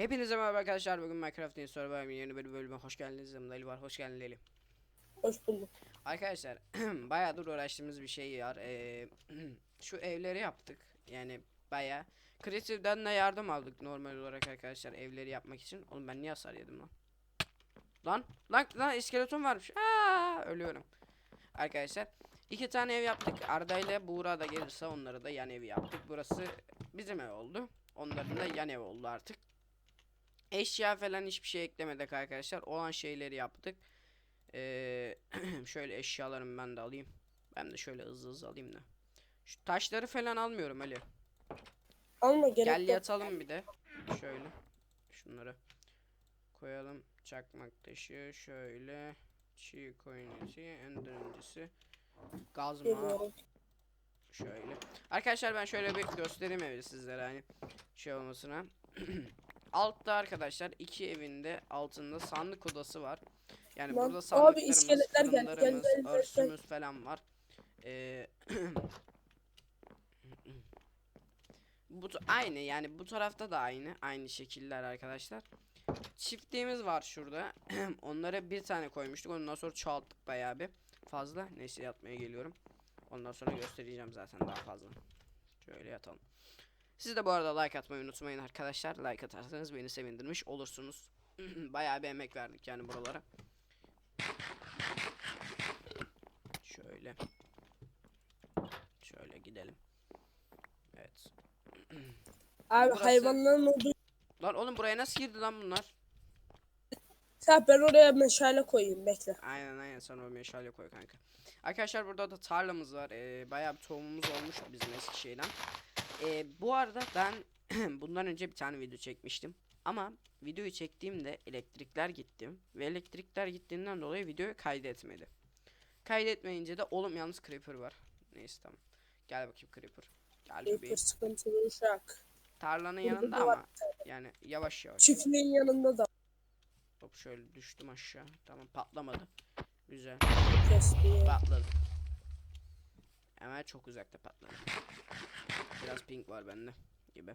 Hepinize merhaba arkadaşlar. Bugün Minecraft'ın Survivor'ın yeni bir bölüme hoş geldiniz. Yanımda Ali var. Hoş geldin Ali. Hoş bulduk. Arkadaşlar bayağıdır uğraştığımız bir şey var. Ee, şu evleri yaptık. Yani bayağı. Creative'den de yardım aldık normal olarak arkadaşlar evleri yapmak için. Oğlum ben niye hasar yedim lan? Lan lan lan iskeleton varmış. Aa, ölüyorum. Arkadaşlar iki tane ev yaptık. Arda ile Buğra da gelirse onları da yan evi yaptık. Burası bizim ev oldu. Onların da yan ev oldu artık. Eşya falan hiçbir şey eklemedik arkadaşlar. Olan şeyleri yaptık. Ee, şöyle eşyalarımı ben de alayım. Ben de şöyle hızlı hızlı alayım da. Şu taşları falan almıyorum Ali. Alma gerek Gel yok. yatalım bir de. Şöyle. Şunları koyalım. Çakmak taşı şöyle. Çiğ koyun eti. En öncesi. Gazma. Şöyle. Arkadaşlar ben şöyle bir göstereyim evi sizlere hani şey olmasına. Altta arkadaşlar iki evinde altında sandık odası var. Yani Lan, burada abi sandıklarımız, iskeletler geldi, fırınlarımız, örsümüz falan var. Ee, bu ta- aynı yani bu tarafta da aynı aynı şekiller arkadaşlar. Çiftliğimiz var şurada. Onlara bir tane koymuştuk. Ondan sonra çoğalttık bayağı bir fazla. Neyse yatmaya geliyorum. Ondan sonra göstereceğim zaten daha fazla. Şöyle yatalım. Siz de bu arada like atmayı unutmayın arkadaşlar. Like atarsanız beni sevindirmiş olursunuz. Bayağı bir emek verdik yani buralara. Şöyle. Şöyle gidelim. Evet. Abi Burası- hayvanların olduğu Lan oğlum buraya nasıl girdi lan bunlar? Sen ben oraya meşale koyayım bekle. Aynen aynen sonra o meşale koy kanka. Arkadaşlar burada da tarlamız var. Ee, bayağı bir tohumumuz olmuştu bizim Eskişehir'den. Ee, bu arada ben bundan önce bir tane video çekmiştim. Ama videoyu çektiğimde elektrikler gitti. Ve elektrikler gittiğinden dolayı videoyu kaydetmedi. Kaydetmeyince de oğlum yalnız creeper var. Neyse tamam. Gel bakayım creeper. Gel bebeğim. sıkıntılı uşak. Tarlanın Burada yanında da var ama yani yavaş yavaş. Çiftliğin yanında da Hop şöyle düştüm aşağı. Tamam patlamadı. Güzel. kesti. Patladı. Hemen çok uzakta patladı. Biraz ping var bende gibi.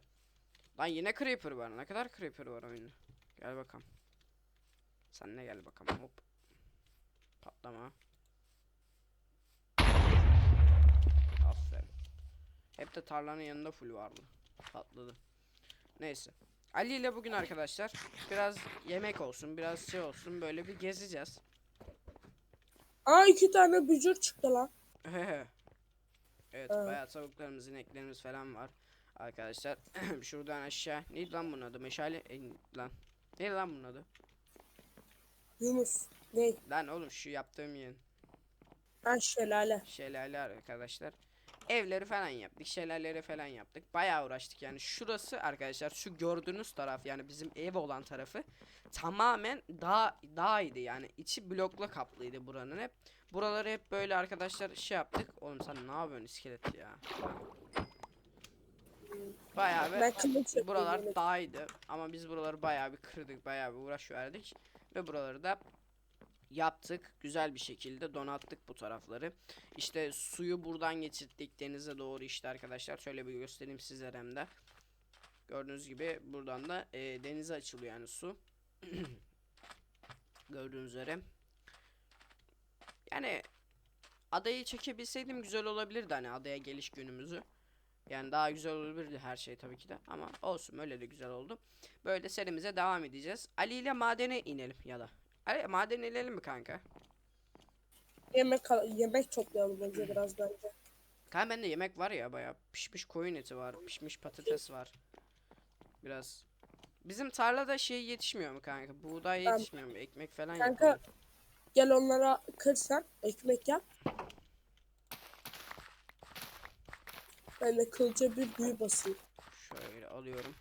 Lan yine creeper var. Ne kadar creeper var oyunda. Gel bakalım. Sen ne gel bakalım. Hop. Patlama. Aferin. Hep de tarlanın yanında full vardı. Patladı. Neyse. Ali ile bugün arkadaşlar biraz yemek olsun, biraz şey olsun böyle bir gezeceğiz. Aa iki tane bücür çıktı lan. evet Evet. bayağı tavuklarımız, ineklerimiz falan var. Arkadaşlar şuradan aşağı neydi lan bunun adı? Meşale e, lan. Neydi lan bunun adı? Yunus. Ne? Lan oğlum şu yaptığım yerin Ha şelale. şelale arkadaşlar. Evleri falan yaptık, şelaleleri falan yaptık. Bayağı uğraştık yani. Şurası arkadaşlar şu gördüğünüz taraf yani bizim ev olan tarafı tamamen dağ dağydı yani. içi blokla kaplıydı buranın hep. Buraları hep böyle arkadaşlar şey yaptık. Oğlum sen ne yapıyorsun iskelet ya? Bayağı bir. Buralar dağydı ama biz buraları bayağı bir kırdık, bayağı bir uğraş verdik ve buraları da yaptık. Güzel bir şekilde donattık bu tarafları. İşte suyu buradan geçirttik denize doğru işte arkadaşlar. Şöyle bir göstereyim sizlere hem de. Gördüğünüz gibi buradan da e, denize açılıyor yani su. Gördüğünüz üzere. Yani adayı çekebilseydim güzel olabilirdi hani adaya geliş günümüzü. Yani daha güzel olabilirdi her şey tabii ki de ama olsun öyle de güzel oldu. Böyle serimize devam edeceğiz. Ali ile madene inelim ya da. Ali madene inelim mi kanka? Yemek yemek toplayalım önce biraz bence. Kanka bende yemek var ya bayağı pişmiş koyun eti var, pişmiş patates var. Biraz Bizim tarlada şey yetişmiyor mu kanka? Buğday yetişmiyor mu? Ekmek falan Kanka- yapalım. Gel onlara kırsan ekmek yap. Ben de kılıca bir büyü basayım. Şöyle alıyorum.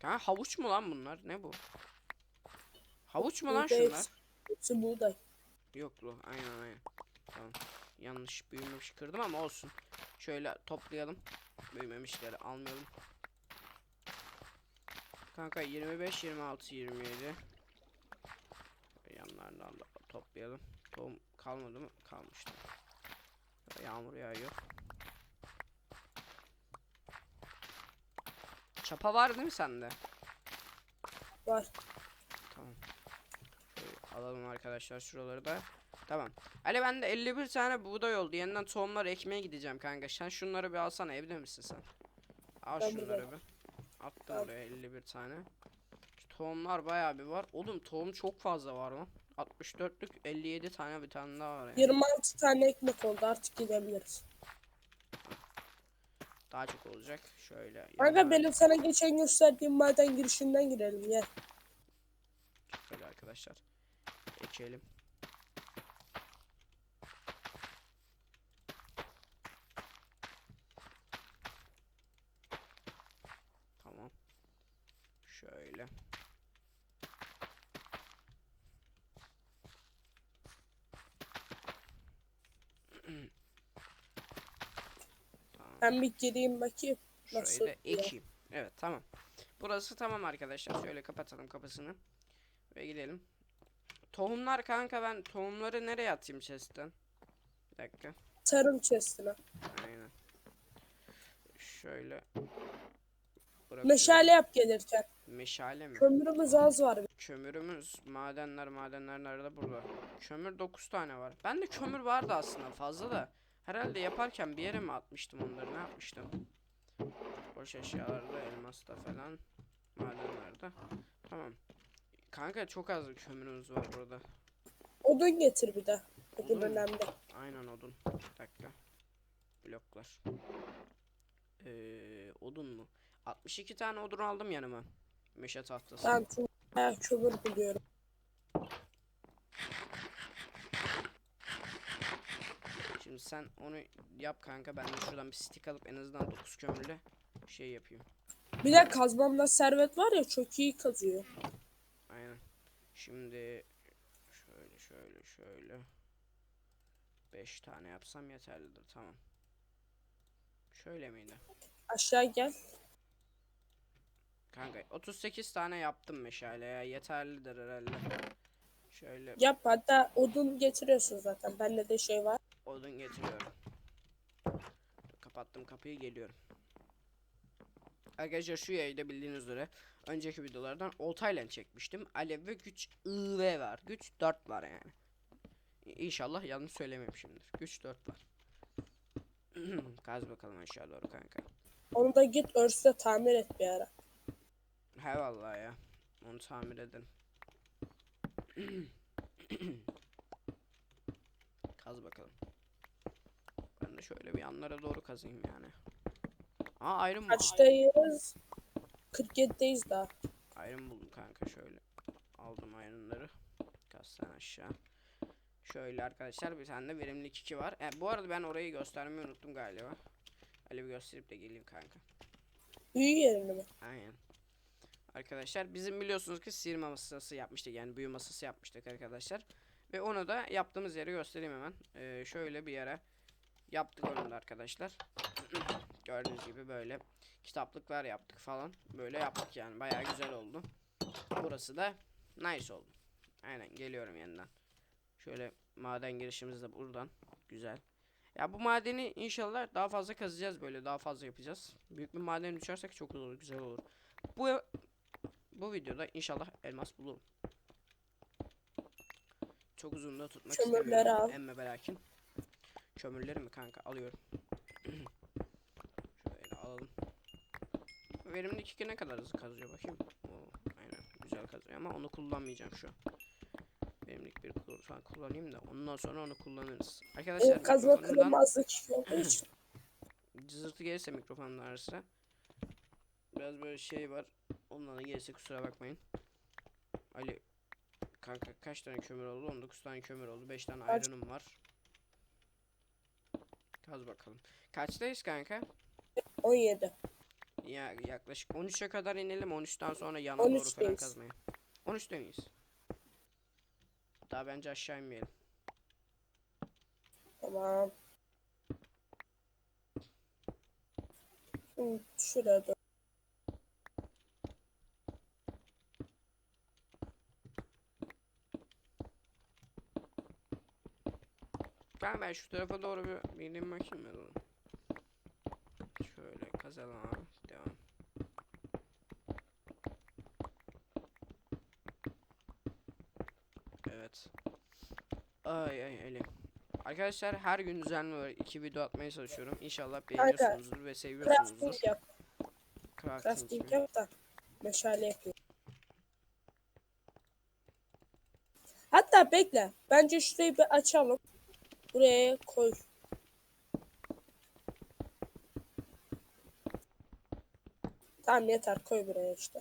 Kanka havuç mu lan bunlar? Ne bu? Havuç mu lan Buğday şunlar? hepsi- buğday. Yok lu aynen aynen. Tamam. Yanlış büyümemiş kırdım ama olsun. Şöyle toplayalım. Büyümemişleri almayalım. Kanka 25, 26, 27. Yanlardan da toplayalım. Tohum kalmadı mı? Kalmıştı. Yağmur yağıyor. Çapa var değil mi sende? Var. Tamam. Alalım arkadaşlar şuraları da. Tamam. Ali bende 51 tane buğday oldu. Yeniden tohumları ekmeye gideceğim kanka. Sen şunları bir alsana. Evde misin sen? Al Ben şunları bir. Attım oraya 51 tane. Şu tohumlar bayağı bir var. Oğlum tohum çok fazla var lan. 64'lük 57 tane bir tane daha var yani. 26 tane ekmek oldu artık gidebiliriz. Daha çok olacak. Şöyle. Kanka benim sana geçen gösterdiğim maden girişinden girelim ya. Şöyle arkadaşlar. Ekelim. Tamam. Şöyle. tamam. Ben bir gireyim bakayım. Şurayı Nasıl da ekeyim. Evet tamam. Burası tamam arkadaşlar. Şöyle kapatalım kapısını. Ve gidelim. Tohumlar kanka ben tohumları nereye atayım chest'ten? Bir dakika. Tarım chestine. Aynen. Şöyle. bırakıyorum. Meşale yap gelirken. Meşale mi? Kömürümüz az var. Kömürümüz, madenler, madenler nerede? Burada. Kömür 9 tane var. Ben de kömür vardı aslında fazla da. Herhalde yaparken bir yere mi atmıştım onları? Ne yapmıştım? Boş eşyalarda, elmasta falan. Madenlerde. Tamam. Kanka çok az kömürümüz var burada. Odun getir bir de. Odun Odun önemli. Aynen odun. Bir dakika. Bloklar. Ee, odun mu? 62 tane odun aldım yanıma. Meşe tahtası. Ben bayağı kömür buluyorum. Şimdi sen onu yap kanka. Ben de şuradan bir stick alıp en azından 9 kömürle şey yapayım. Bir de kazmamda servet var ya çok iyi kazıyor. Aynen. Şimdi şöyle şöyle şöyle 5 tane yapsam yeterlidir. Tamam. Şöyle miydi? Aşağı gel. Kanka 38 tane yaptım meşale ya. Yeterlidir herhalde. Şöyle Yap hatta odun getiriyorsun zaten. Bende de şey var. odun getiriyorum. Kapattım kapıyı geliyorum. Arkadaşlar şu yayında bildiğiniz üzere önceki videolardan oltayla çekmiştim. Alev ve güç IV var. Güç 4 var yani. İnşallah yanlış söylememişimdir. Güç 4 var. Kaz bakalım aşağı doğru kanka. Onu da git örste tamir et bir ara. He vallahi ya. Onu tamir edin. Kaz bakalım. Ben de şöyle bir yanlara doğru kazayım yani. Ayrım var. Kaçtayız? 47'deyiz daha. Ayrım buldum kanka şöyle. Aldım ayrımları. Kaz sen aşağı. Şöyle arkadaşlar bir tane de verimlilik 2 var. E, bu arada ben orayı göstermeyi unuttum galiba. Öyle bir gösterip de geleyim kanka. Büyü yerini mi? Aynen. Arkadaşlar bizim biliyorsunuz ki sihirme masası yapmıştık yani büyü masası yapmıştık arkadaşlar. Ve onu da yaptığımız yeri göstereyim hemen. Ee, şöyle bir yere yaptık onu da arkadaşlar. Gördüğünüz gibi böyle kitaplıklar yaptık falan. Böyle yaptık yani bayağı güzel oldu. Burası da nice oldu. Aynen geliyorum yeniden. Şöyle maden girişimiz de buradan. Güzel. Ya bu madeni inşallah daha fazla kazacağız böyle daha fazla yapacağız. Büyük bir maden düşersek çok olur güzel olur. Bu bu videoda inşallah elmas bulurum. Çok uzun da tutmak Kömürleri istemiyorum. al. Emme belakin. Kömürleri mi kanka alıyorum. Şöyle alalım. Verimlilik 2 ne kadar hızlı kazıyor bakayım. Oo, aynen güzel kazıyor ama onu kullanmayacağım şu an. Verimlilik bir falan kullanayım da ondan sonra onu kullanırız. Arkadaşlar Ee, kazma kırılmazlık olduğu için. cızırtı gelirse mikrofonun arası. Biraz böyle şey var. Ondan da gelirse kusura bakmayın. Ali kanka kaç tane kömür oldu? 19 tane kömür oldu. 5 tane Kaç? var. Kaz bakalım. Kaçtayız kanka? 17. Ya yaklaşık 13'e kadar inelim. 13'ten sonra yana doğru falan 13'teyiz. kazmaya. 13'te miyiz? Daha bence aşağı inmeyelim. Tamam. Şimdi doğru. Kanka ben şu tarafa doğru bir, bir ineyim bakayım ben onu. Şöyle kazalım abi. Devam. Evet. Ay ay Ali. Arkadaşlar her gün düzenli olarak iki video atmaya çalışıyorum. İnşallah beğeniyorsunuzdur ve seviyorsunuzdur. Crafting yap. Crafting Crafting gibi. yap da meşale yapayım. Hatta bekle. Bence şurayı bir açalım. Buraya koy. Tamam yeter koy buraya işte.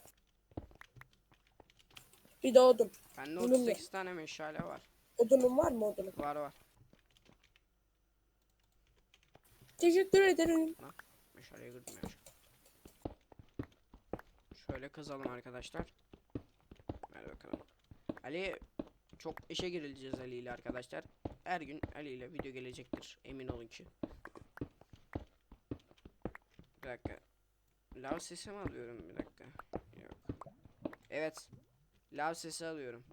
Bir de odun. Bende Bunun ne? 38 tane meşale var. Odunun var mı odunun? Var var. Teşekkür ederim. Meşaleye girdim ya. Şöyle kazalım arkadaşlar. Hadi bakalım. Ali çok işe girileceğiz Ali ile arkadaşlar. Her gün Ali ile video gelecektir. Emin olun ki. Bir dakika. Lav sesi mi alıyorum? Bir dakika. Yok. Evet. Lav sesi alıyorum.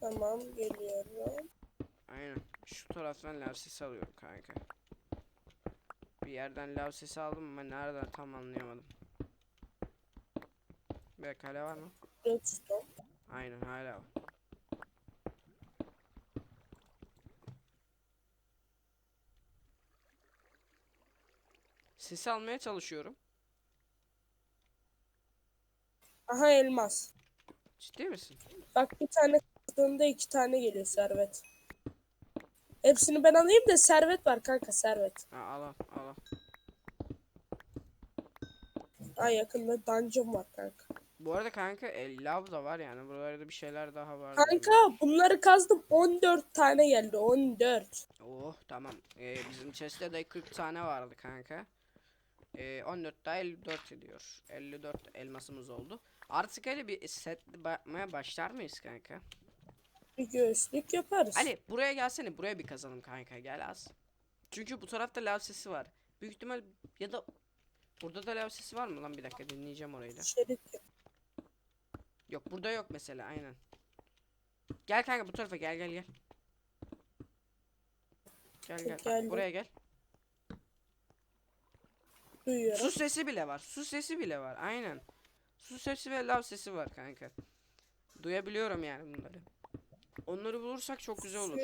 Tamam geliyorum. Aynen. Şu taraftan lav sesi alıyorum kanka. Bir yerden lav sesi aldım ama nereden tam anlayamadım. Bir hala var mı? Redstone. Aynen hala var. Sesi almaya çalışıyorum. Aha elmas. Ciddi misin? Bak bir tane kızdığında iki tane geliyor servet. Hepsini ben alayım da servet var kanka servet. Ha, al al al. Ay yakında dungeon var kanka. Bu arada kanka e, lav da var yani. Buralarda bir şeyler daha var. Kanka bunları kazdım 14 tane geldi 14. Oh tamam. Ee, bizim chest'te de 40 tane vardı kanka. Ee, 14 daha 54 ediyor. 54 elmasımız oldu. Artık öyle bir set bakmaya başlar mıyız kanka? Bir göğüslük yaparız. Ali buraya gelsene buraya bir kazalım kanka gel az. Çünkü bu tarafta lav sesi var. Büyük ihtimal ya da burada da lav sesi var mı lan bir dakika dinleyeceğim orayı da. Şerit. Yok burada yok mesela aynen. Gel kanka bu tarafa gel gel gel. Gel gel Geldim. buraya gel. Duyuyorum. Su sesi bile var. Su sesi bile var. Aynen. Su sesi ve lav sesi var kanka. Duyabiliyorum yani bunları. Onları bulursak çok güzel olur.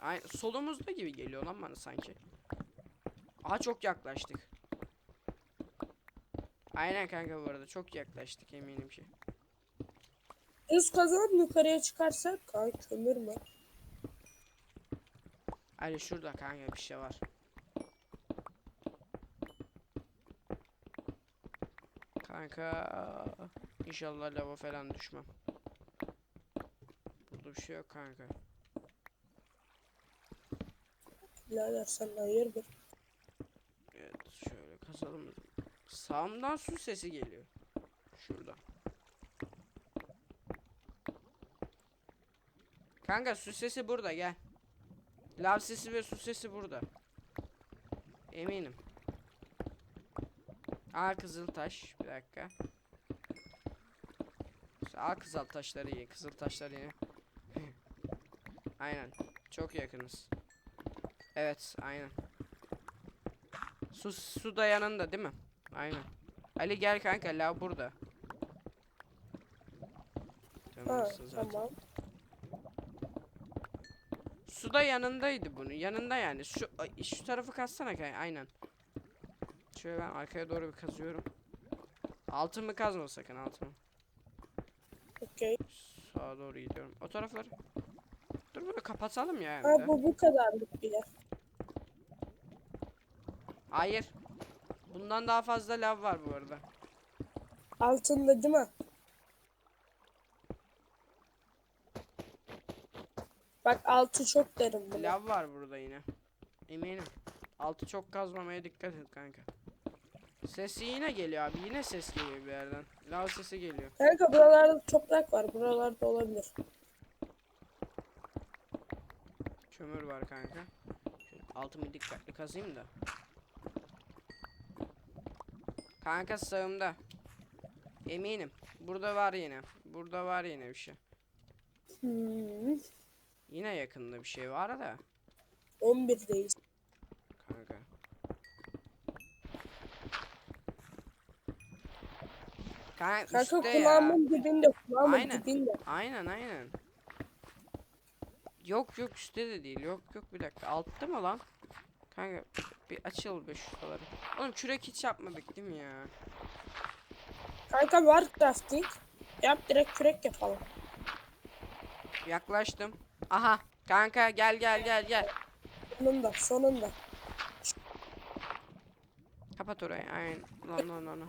Aynen. Solumuzda gibi geliyor lan bana sanki. Aha çok yaklaştık. Aynen kanka bu arada çok yaklaştık eminim ki. Düz kazanıp yukarıya çıkarsak kanka kömür mü? Ali şurada kanka bir şey var. Kanka inşallah lava falan düşmem. Burada bir şey yok kanka. Birader sen hayırdır? Evet şöyle kazalım. Sağımdan su sesi geliyor. Şurada. Kanka su sesi burada gel. Lav sesi ve su sesi burada. Eminim. Aa kızıl taş. Bir dakika. Aa kızıl taşları iyi. Kızıl taşları iyi. aynen. Çok yakınız. Evet aynen. Su, su da yanında değil mi? Aynen. Ali gel kanka lav burada. Ha tamam. Su da yanındaydı bunun. Yanında yani. Şu şu tarafı kazsana kanka. Aynen. Şöyle ben arkaya doğru bir kazıyorum. Altımı kazma sakın altımı. Okey. Sağa doğru gidiyorum. O tarafları. Dur bunu kapatalım ya. De. bu bu kadarlık bir yer. Hayır. Bundan daha fazla lav var bu arada. Altında değil mi? Bak altı çok derin. Lav var burada yine. Eminim. Altı çok kazmamaya dikkat et kanka. Sesi yine geliyor abi. Yine ses geliyor bir yerden. Lav sesi geliyor. Kanka buralarda toprak var. Buralarda olabilir. Kömür var kanka. Şöyle altımı dikkatli kazayım da. Kanka sağımda. Eminim. Burada var yine. Burada var yine bir şey. Hmm. Yine yakında bir şey var da. 11'deyiz. Kanka. Kanka, Kanka üstte ya. kulağımın dibinde. Kulağımın Aynen. dibinde. Aynen aynen. Yok yok üstte de değil. Yok yok bir dakika. Altta mı lan? Kanka bir açıl be şuraları. Oğlum kürek hiç yapmadık değil mi ya? Kanka var crafting. Yap direkt kürek yapalım. Yaklaştım. Aha. Kanka gel gel gel gel. Sonunda sonunda. Kapat orayı. Aynen. Lan lan lan. lan.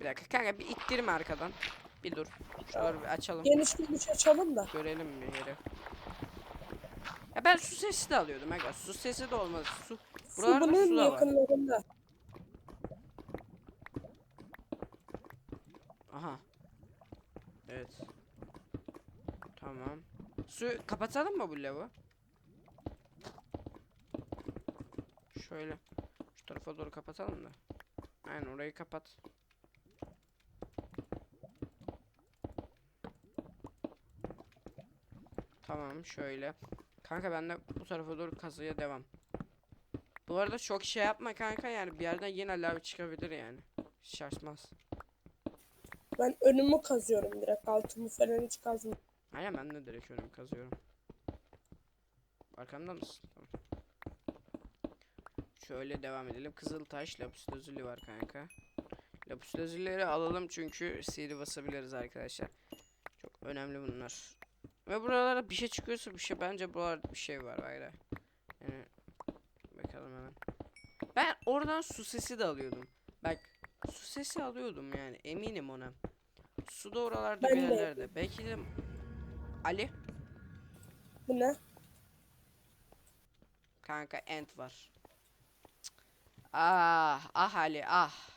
Bir dakika kanka bir ittirme arkadan. Bir dur. Şuraları bir açalım. Geniş geniş açalım da. Görelim bir yeri. Ya ben su sesi de alıyordum aga. Su sesi de olmaz. Su. Su Buralarda bunun su da var. yakınlarında. Aha. Evet. Tamam. Su kapatalım mı bu lavı? Şöyle. Şu tarafa doğru kapatalım da. Aynen orayı kapat. Tamam şöyle. Kanka ben de bu tarafa doğru kazıya devam. Bu arada çok şey yapma kanka yani bir yerden yine lav çıkabilir yani. Şaşmaz. Ben önümü kazıyorum direkt. Altımı falan hiç kazmıyorum. Aynen ben de direkt önümü kazıyorum. Arkamda mısın? Tamam. Şöyle devam edelim. Kızıltaş, lapis lazuli var kanka. Lapis lazulileri alalım çünkü sihri basabiliriz arkadaşlar. Çok önemli bunlar. Ve buralarda bir şey çıkıyorsa bir şey bence buralarda bir şey var hayır. Yani bakalım hemen. Ben oradan su sesi de alıyordum. Bak su sesi alıyordum yani eminim ona. Su da oralarda bir de yerlerde. Belki de Ali Bu ne? kanka ent var. Ah ah Ali ah.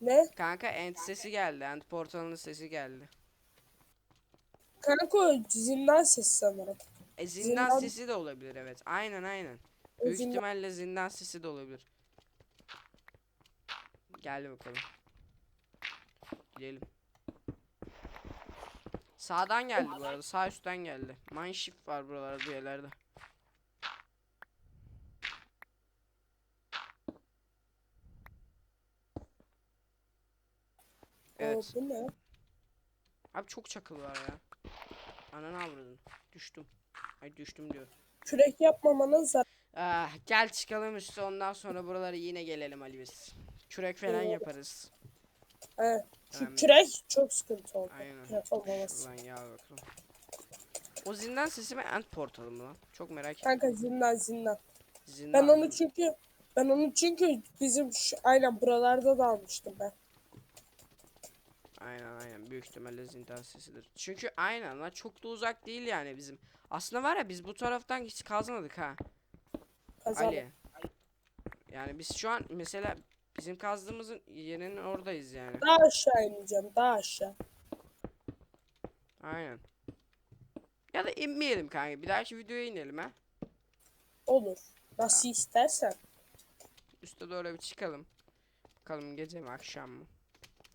Ne? Kanka ent sesi geldi. Ent portalının sesi geldi. Kanka o zindan sesi sanırım. E zindan Zindan- sesi de olabilir evet. Aynen aynen. Büyük zindan- ihtimalle zindan sesi de olabilir. Gel bakalım. Gidelim. Sağdan geldi bu arada. Sağ üstten geldi. Mineshift var buralarda yerlerde. Evet. Oo, bu ne? Abi çok çakıl var ya. Ananı avradın. Düştüm. Ay düştüm diyor. Kürek yapmamanın zarar. Ah, gel çıkalım üstü ondan sonra buralara yine gelelim Ali biz. Kürek falan Evet. yaparız. He. Şu kürek çok sıkıntı oldu. Aynen. Kürek olmaması. Gel bakalım. O zindan sesi mi end portalı mı lan? Çok merak ettim. Kanka zindan zindan. Zindan Ben onu çünkü ben onu çünkü bizim şu, aynen buralarda da almıştım ben. Aynen aynen büyük ihtimalle zindan sesidir. Çünkü aynen lan çok da uzak değil yani bizim. Aslında var ya biz bu taraftan hiç kazmadık ha. Kazandım. Ali. Yani biz şu an mesela bizim kazdığımızın yerinin oradayız yani. Daha aşağı ineceğim daha aşağı. Aynen. Ya da inmeyelim kanka. Bir dahaki videoya inelim ha. Olur. Nasıl istersen. Üste doğru bir çıkalım. Bakalım gece mi akşam mı?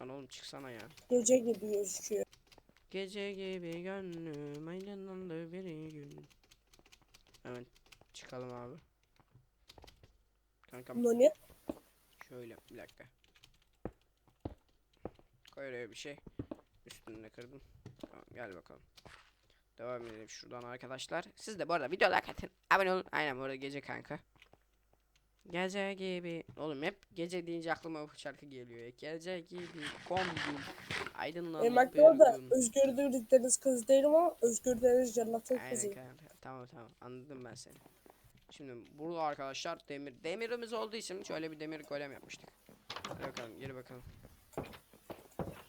Lan oğlum çıksana ya. Gece gibi gözüküyor. Gece gibi gönlüm aydınlandı bir gün. Hemen çıkalım abi. Kankam Noni. şöyle bir dakika. Koy oraya bir şey. Üstünde kırdım. Tamam gel bakalım. Devam edelim şuradan arkadaşlar. Siz de bu arada video like atın. Abone olun. Aynen bu arada gece kanka. Gece gibi. Oğlum hep gece deyince aklıma bu şarkı geliyor. Gece gibi kombin. Aydınlandı Benim bir orada. Özgür Deniz kız değilim ama Özgür Deniz Cennetin kanka. Tamam tamam anladım ben seni. Şimdi burada arkadaşlar demir demirimiz olduğu için şöyle bir demir golem yapmıştık. Hadi bakalım geri bakalım.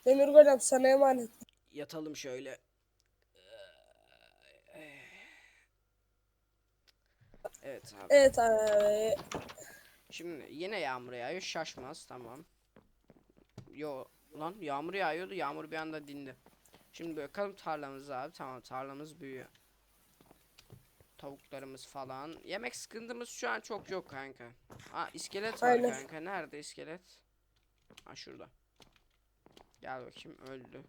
Demir Golem sana emanet. Yatalım şöyle. Evet abi. Evet abi. Şimdi yine yağmur yağıyor şaşmaz tamam. Yo lan yağmur yağıyordu yağmur bir anda dindi. Şimdi bakalım tarlamıza abi tamam tarlamız büyüyor. Tavuklarımız falan. Yemek sıkıntımız şu an çok yok kanka. Aa iskelet var Aynen. kanka. Nerede iskelet? Ha şurada. Gel bakayım öldü.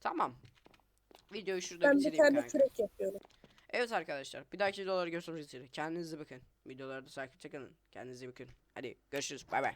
Tamam. Videoyu şurada Ben bir bitireyim tane kanka. yapıyorum. Evet arkadaşlar bir dahaki videoları görüşmek üzere. Kendinize bakın. Videolarda takipte kalın. Kendinize bakın. Hadi görüşürüz. Bay bay.